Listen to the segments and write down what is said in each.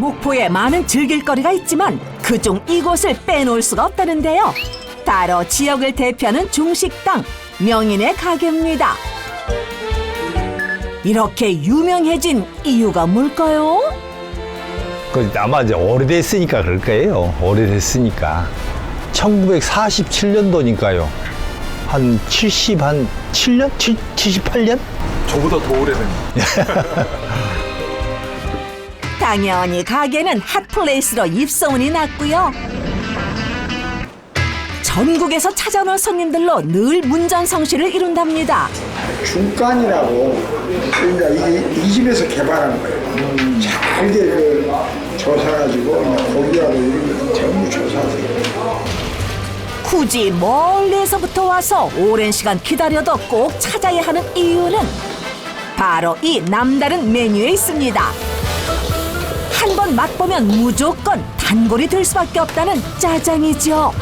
목포에 많은 즐길거리가 있지만 그중 이곳을 빼놓을 수가 없다는데요. 바로 지역을 대표하는 중식당 명인의 가게입니다. 이렇게 유명해진 이유가 뭘까요? 그 아마 이제 오래됐으니까 그럴 거예요. 오래됐으니까. 1947년도니까요. 한 70, 한 7년? 7, 78년? 저보다 더 오래된. 당연히 가게는 핫플레이스로 입소문이 났고요. 전국에서 찾아오는 손님들로 늘 문전성시를 이룬답니다. 중간이라고 그러니까 이게 이 집에서 개발한 거예요. 잘게 그 조사가지고 고기하고 이런 거 전부 조사해서 굳이 멀리서부터 와서 오랜 시간 기다려도 꼭 찾아야 하는 이유는 바로 이 남다른 메뉴에 있습니다. 한 번 맛보면 무조건 단골이 될 수밖에 없다는 짜장이죠.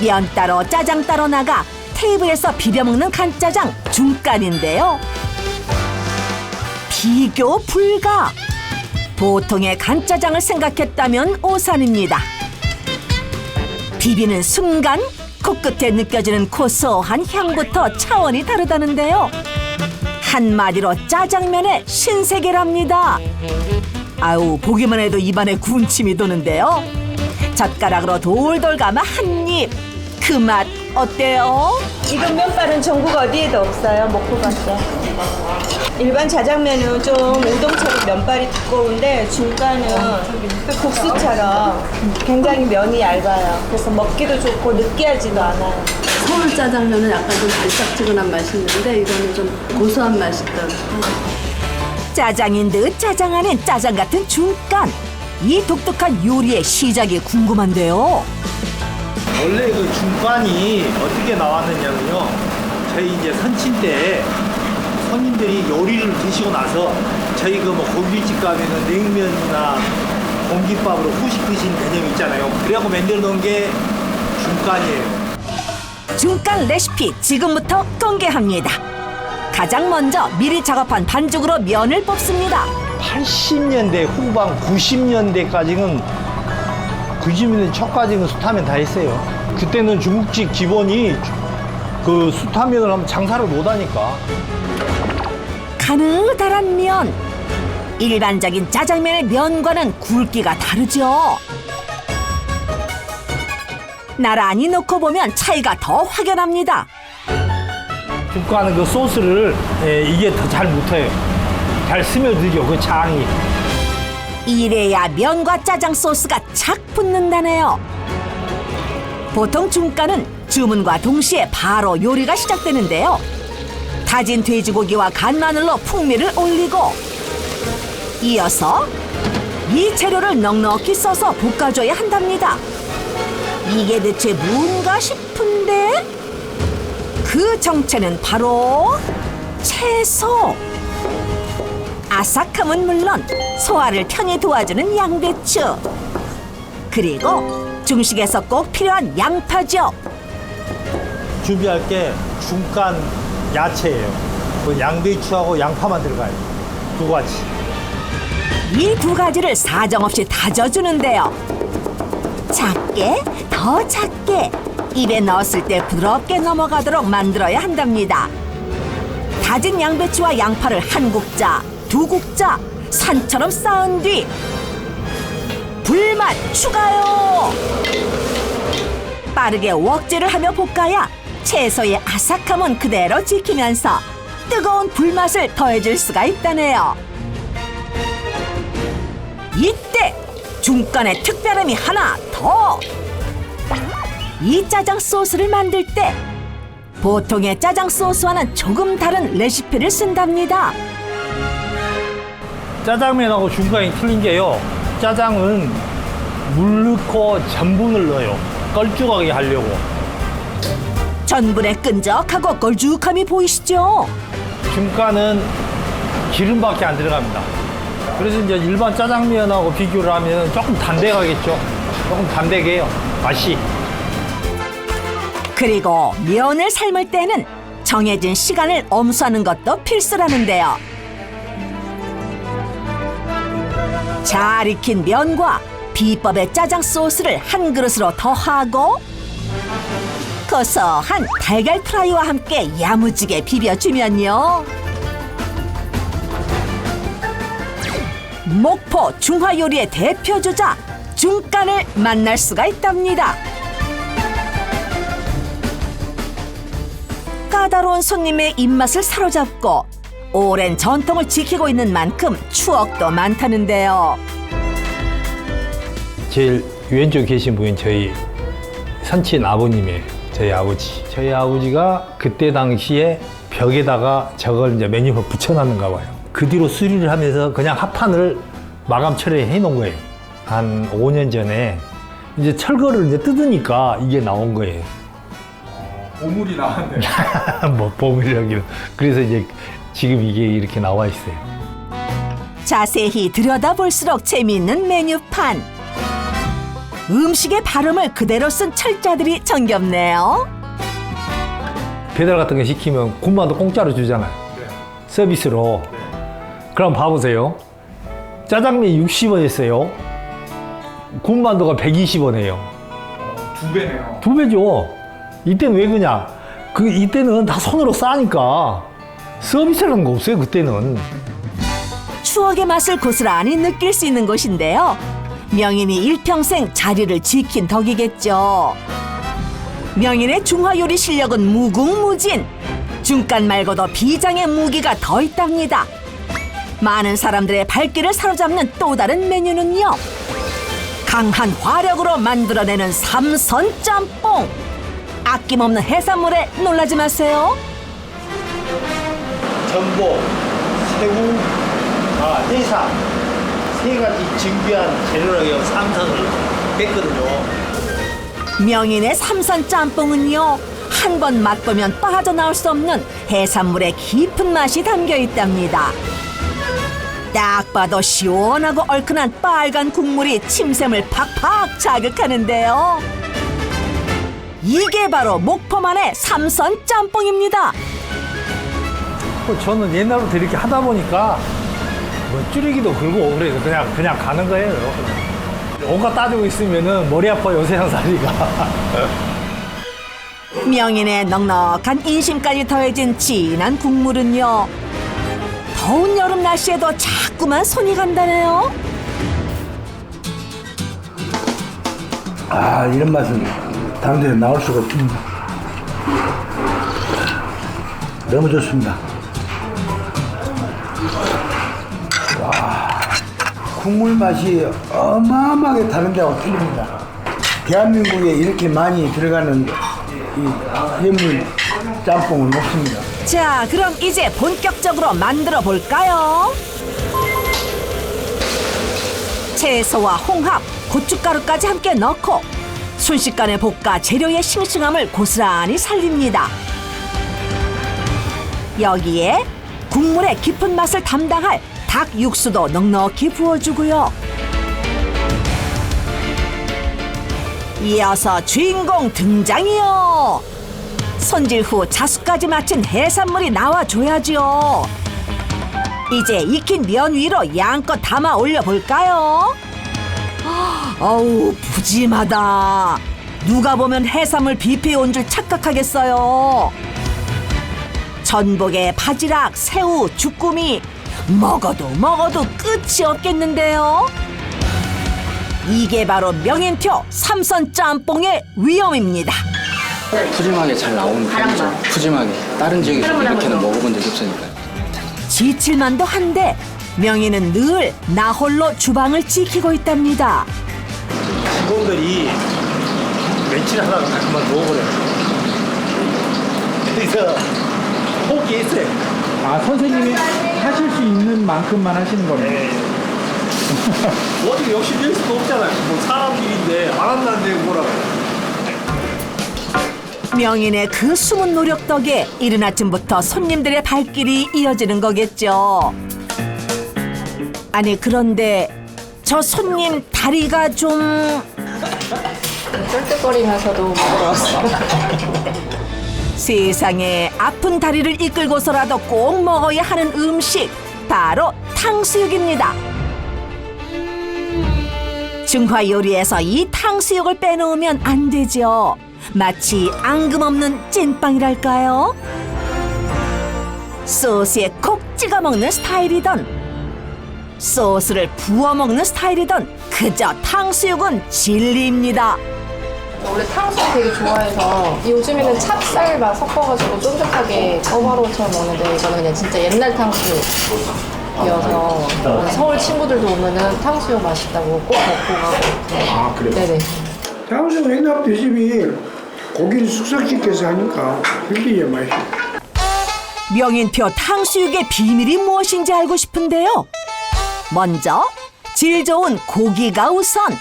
면 따로 짜장 따로 나가 테이블에서 비벼 먹는 간짜장 중간인데요. 비교 불가. 보통의 간짜장을 생각했다면 오산입니다. 비비는 순간 코끝에 느껴지는 고소한 향부터 차원이 다르다는데요. 한마디로 짜장면의 신세계랍니다. 아우 보기만 해도 입안에 군침이 도는데요. 젓가락으로 돌돌 감아 한 입. 그 맛 어때요? 이런 면발은 전국 어디에도 없어요. 먹고 봤어. 일반 자장면은 좀 우동처럼 면발이 두꺼운데 중간은 국수처럼 굉장히 면이 얇아요. 그래서 먹기도 좋고 느끼하지도 않아요. 서울 짜장면은 약간 좀 달짝지근한 맛이 있는데 이거는 좀 고소한 맛이 있더라고요. 짜장인 듯 짜장 아닌 짜장 같은 중간. 이 독특한 요리의 시작이 궁금한데요. 원래 그 중간이 어떻게 나왔느냐면요. 저희 이제 선친 때 손님들이 요리를 드시고 나서 저희 그 뭐 고깃집 가면은 냉면이나 공깃밥으로 후식 드시는 개념이 있잖아요. 그래갖고 만들어 놓은 게 중간이에요. 중간 레시피 지금부터 공개합니다. 가장 먼저 미리 작업한 반죽으로 면을 뽑습니다. 80년대 후반, 90년대까지는 90년대 초까지는 수타면 다 했어요. 그때는 중국집 기본이 그 수타면을 하면 장사를 못 하니까. 가느다란 면. 일반적인 짜장면의 면과는 굵기가 다르죠. 나란히 놓고 보면 차이가 더 확연합니다. 중간은 그 소스를 예, 이게 더 잘 못해요. 잘 스며들죠, 그 장이. 이래야 면과 짜장 소스가 착 붙는다네요. 보통 중가는 주문과 동시에 바로 요리가 시작되는데요. 다진 돼지고기와 간마늘로 풍미를 올리고 이어서 이 재료를 넉넉히 써서 볶아줘야 한답니다. 이게 대체 뭔가 싶은데 그 정체는 바로 채소. 아삭함은 물론 소화를 편히 도와주는 양배추 그리고 중식에서 꼭 필요한 양파죠 준비할 게 중간 야채예요. 그 양배추하고 양파만 들어가요. 두 가지. 이 두 가지를 사정없이 다져주는데요 작게 더 작게 입에 넣었을 때 부드럽게 넘어가도록 만들어야 한답니다 다진 양배추와 양파를 한 국자 두 국자 산처럼 쌓은 뒤 불맛 추가요 빠르게 웍질을 하며 볶아야 채소의 아삭함은 그대로 지키면서 뜨거운 불맛을 더해줄 수가 있다네요. 이때 중간에 특별함이 하나 더! 이 짜장 소스를 만들 때 보통의 짜장 소스와는 조금 다른 레시피를 쓴답니다. 짜장면하고 중간이 틀린 게요. 짜장은 물 넣고 전분을 넣어요. 걸쭉하게 하려고. 전분의 끈적하고 걸쭉함이 보이시죠? 중간은 기름밖에 안 들어갑니다. 그래서 이제 일반 짜장면하고 비교를 하면 조금 담백하겠죠. 조금 담백해요. 맛이. 그리고 면을 삶을 때는 정해진 시간을 엄수하는 것도 필수라는데요. 잘 익힌 면과 비법의 짜장 소스를 한 그릇으로 더하고 고소한 달걀 프라이와 함께 야무지게 비벼주면요. 목포 중화 요리의 대표 주자 중간을 만날 수가 있답니다. 까다로운 손님의 입맛을 사로잡고 오랜 전통을 지키고 있는 만큼 추억도 많다는데요. 제일 왼쪽에 계신 분이 저희 선친 아버님이에요. 저희 아버지. 저희 아버지가 그때 당시에 벽에다가 저걸 이제 메뉴를 붙여놨는가 봐요. 그 뒤로 수리를 하면서 그냥 합판을 마감 처리해 놓은 거예요. 한 5년 전에 이제 철거를 이제 뜯으니까 이게 나온 거예요. 보물이 나왔네. 뭐 보물이라기는. 그래서 이제 지금 이게 이렇게 나와 있어요. 자세히 들여다볼수록 재미있는 메뉴판. 음식의 발음을 그대로 쓴 철자들이 정겹네요. 배달 같은 거 시키면 군만두 공짜로 주잖아요. 서비스로. 그럼 봐보세요. 짜장면 60원이었어요. 군만두가 120원이에요. 두 배네요. 두 배죠. 이때는 왜 그냐? 그 이때는 다 손으로 싸니까 서비스라는 거 없어요. 그때는. 추억의 맛을 고스란히 느낄 수 있는 곳인데요. 명인이 일평생 자리를 지킨 덕이겠죠. 명인의 중화 요리 실력은 무궁무진. 중간 말고도 비장의 무기가 더 있답니다. 많은 사람들의 발길을 사로잡는 또 다른 메뉴는요. 강한 화력으로 만들어내는 삼선 짬뽕. 아낌없는 해산물에 놀라지 마세요. 전복, 새우, 아, 해삼 세 가지 진귀한 재료라고 삼선을 뺐거든요. 명인의 삼선 짬뽕은요 한 번 맛보면 빠져나올 수 없는 해산물의 깊은 맛이 담겨 있답니다. 딱 봐도 시원하고 얼큰한 빨간 국물이 침샘을 팍팍 자극하는데요. 이게 바로 목포만의 삼선 짬뽕입니다. 뭐 저는 옛날부터 이렇게 하다 보니까 뭐 줄이기도 그러고 그래서 그냥 그냥 가는 거예요. 온갖 따지고 있으면은 머리 아파요 세상살이가. 명인의 넉넉한 인심까지 더해진 진한 국물은요. 더운 여름 날씨에도 자꾸만 손이 간다네요. 아 이런 맛은 다른 데는 나올 수가 없습니다. 너무 좋습니다. 국물 맛이 어마어마하게 다른 데하고 틀립니다. 대한민국에 이렇게 많이 들어가는 이 해물 짬뽕은 없습니다. 자, 그럼 이제 본격적으로 만들어 볼까요? 채소와 홍합, 고춧가루까지 함께 넣고 순식간에 볶아 재료의 싱싱함을 고스란히 살립니다. 여기에 국물의 깊은 맛을 담당할 닭 육수도 넉넉히 부어주고요. 이어서 주인공 등장이요. 손질 후 자수까지 마친 해산물이 나와줘야지요. 이제 익힌 면 위로 양껏 담아 올려볼까요? 어우 푸짐하다. 누가 보면 해산물 뷔페에 온줄 착각하겠어요. 전복에 바지락, 새우, 주꾸미 먹어도 먹어도 끝이 없겠는데요. 이게 바로 명인표 삼선 짬뽕의 위험입니다. 푸짐하게 잘 나오는 편이죠. 푸짐하게. 다른 지역에서 이렇게는 먹어본 적이 없으니까요. 지칠만도 한데 명희는 늘 나홀로 주방을 지키고 있답니다. 직원들이 며칠 하다가 다 그만 누워버려요. 그래서 포기했어요. 아 선생님이 하실 수 있는 만큼만 하시는 겁니다. 네. 어떻게 역시 낼 수도 없잖아요. 뭐 사람들인데 안 한다는데 뭐라고. 명인의 그 숨은 노력 덕에 이른 아침부터 손님들의 발길이 이어지는 거겠죠. 아니 그런데 저 손님 다리가 좀 쩔뚝거리면서도 먹으러 왔어. 세상에 아픈 다리를 이끌고서라도 꼭 먹어야 하는 음식 바로 탕수육입니다. 중화 요리에서 이 탕수육을 빼놓으면 안 되죠. 마치 앙금 없는 찐빵이랄까요? 소스에 콕 찍어 먹는 스타일이던 소스를 부어 먹는 스타일이던 그저 탕수육은 진리입니다. 원래 탕수육 되게 좋아해서 요즘에는 찹쌀만 섞어가지고 쫀득하게 어바로우처럼 먹는데 이거는 그냥 진짜 옛날 탕수육이어서 오늘 서울 친구들도 오면은 탕수육 맛있다고 꼭 먹고 가고 아 그래. 네네 탕수육 옛날부터 집이 고기를 숙성시켜서 하니까 그게 맛있어. 명인표 탕수육의 비밀이 무엇인지 알고 싶은데요. 먼저 질 좋은 고기가 우선.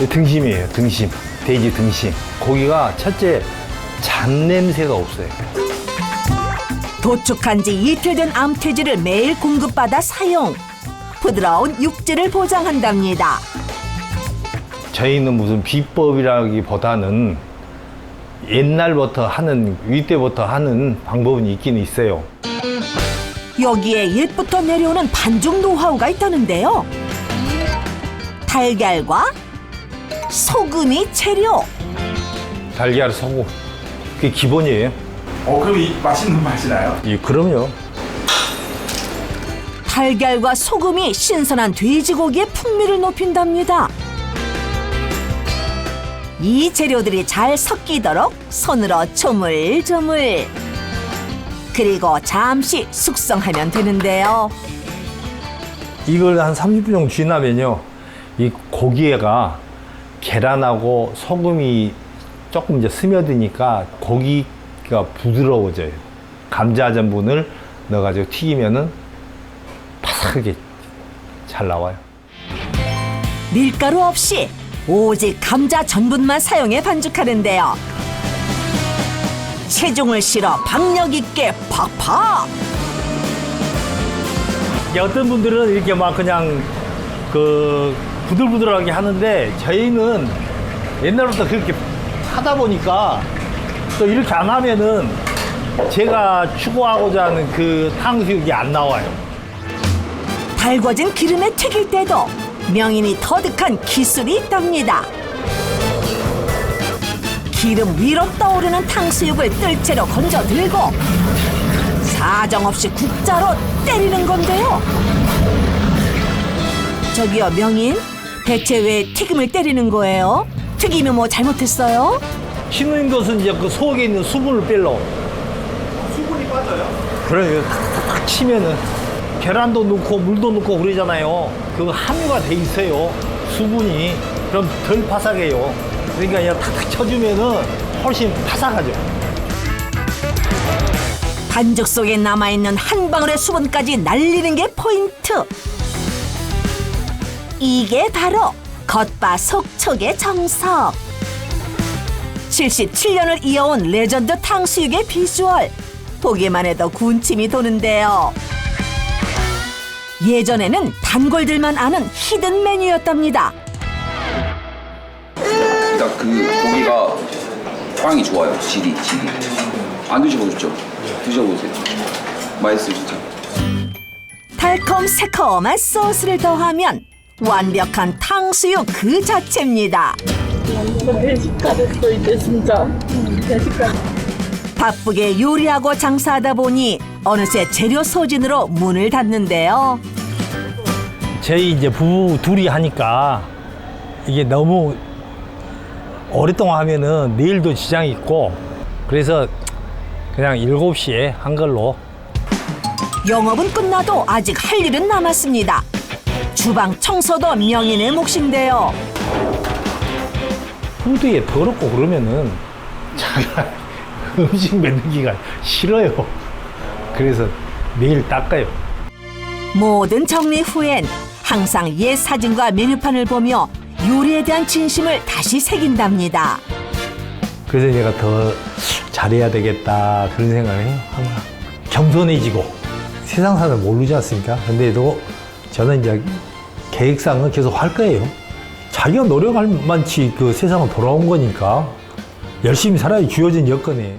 이 등심이에요, 등심. 돼지 등심. 고기가 첫째 잡냄새가 없어요. 도축한 지 이틀 된 암퇴지를 매일 공급받아 사용. 부드러운 육질을 보장한답니다. 저희는 무슨 비법이라기보다는 옛날부터 하는, 윗때부터 하는 방법은 있긴 있어요. 여기에 옛부터 내려오는 반죽 노하우가 있다는데요. 달걀과 소금이 재료. 달걀, 소금. 그게 기본이에요. 어, 그럼 이 맛있는 맛이 나요? 이, 그럼요. 달걀과 소금이 신선한 돼지고기의 풍미를 높인답니다. 이 재료들이 잘 섞이도록 손으로 조물조물. 그리고 잠시 숙성하면 되는데요. 이걸 한 30분 정도 지나면요. 이 고기가 계란하고 소금이 조금 이제 스며드니까 고기가 부드러워져요. 감자 전분을 넣어가지고 튀기면은 바삭하게 잘 나와요. 밀가루 없이 오직 감자 전분만 사용해 반죽하는데요. 체중을 실어 박력 있게 팍팍! 어떤 분들은 이렇게 막 그냥 그 부들부들하게 하는데 저희는 옛날부터 그렇게 하다 보니까 또 이렇게 안 하면은 제가 추구하고자 하는 그 탕수육이 안 나와요. 달궈진 기름에 튀길 때도 명인이 터득한 기술이 있답니다. 기름 위로 떠오르는 탕수육을 뜰채로 건져 들고 사정없이 국자로 때리는 건데요. 저기요 명인 대체 왜 튀김을 때리는 거예요? 튀기면 뭐 잘못했어요? 튀는 것은 이제 그 속에 있는 수분을 빼려. 수분이 빠져요? 그래요. 탁탁탁 치면은 계란도 넣고 물도 넣고 그러잖아요. 그거 함유가 돼 있어요. 수분이. 그럼 덜 바삭해요. 그러니까 그냥 탁탁 쳐주면은 훨씬 바삭하죠. 반죽 속에 남아있는 한 방울의 수분까지 날리는 게 포인트. 이게 바로 겉바 속촉의 정석. 77년을 이어온 레전드 탕수육의 비주얼. 보기만 해도 군침이 도는데요. 예전에는 단골들만 아는 히든 메뉴였답니다. 그러니까 그 고기가 빵이 좋아요. 질이 질이. 안 드셔보셨죠? 드셔보세요. 맛있어요 진짜. 달콤 새콤한 소스를 더하면 완벽한 탕수육 그 자체입니다. 바쁘게 요리하고 장사하다 보니 어느새 재료 소진으로 문을 닫는데요. 저희 이제 부부 둘이 하니까 이게 너무 오랫동안 하면은 내일도 지장이 있고 그래서 그냥 7시에 한 걸로 영업은 끝나도 아직 할 일은 남았습니다. 주방 청소도 명인의 몫인데요. 후드에 더럽고 그러면은 제가 음식 만들기가 싫어요. 그래서 매일 닦아요. 모든 정리 후엔 항상 옛 사진과 메뉴판을 보며 요리에 대한 진심을 다시 새긴답니다. 그래서 내가 더 잘해야 되겠다 그런 생각을 해요. 항상 겸손해지고 세상 사는 모르지 않습니까? 근데도 저는 이제 계획상은 계속 할 거예요. 자기가 노력할 만치 그 세상은 돌아온 거니까 열심히 살아야 주어진 여건에.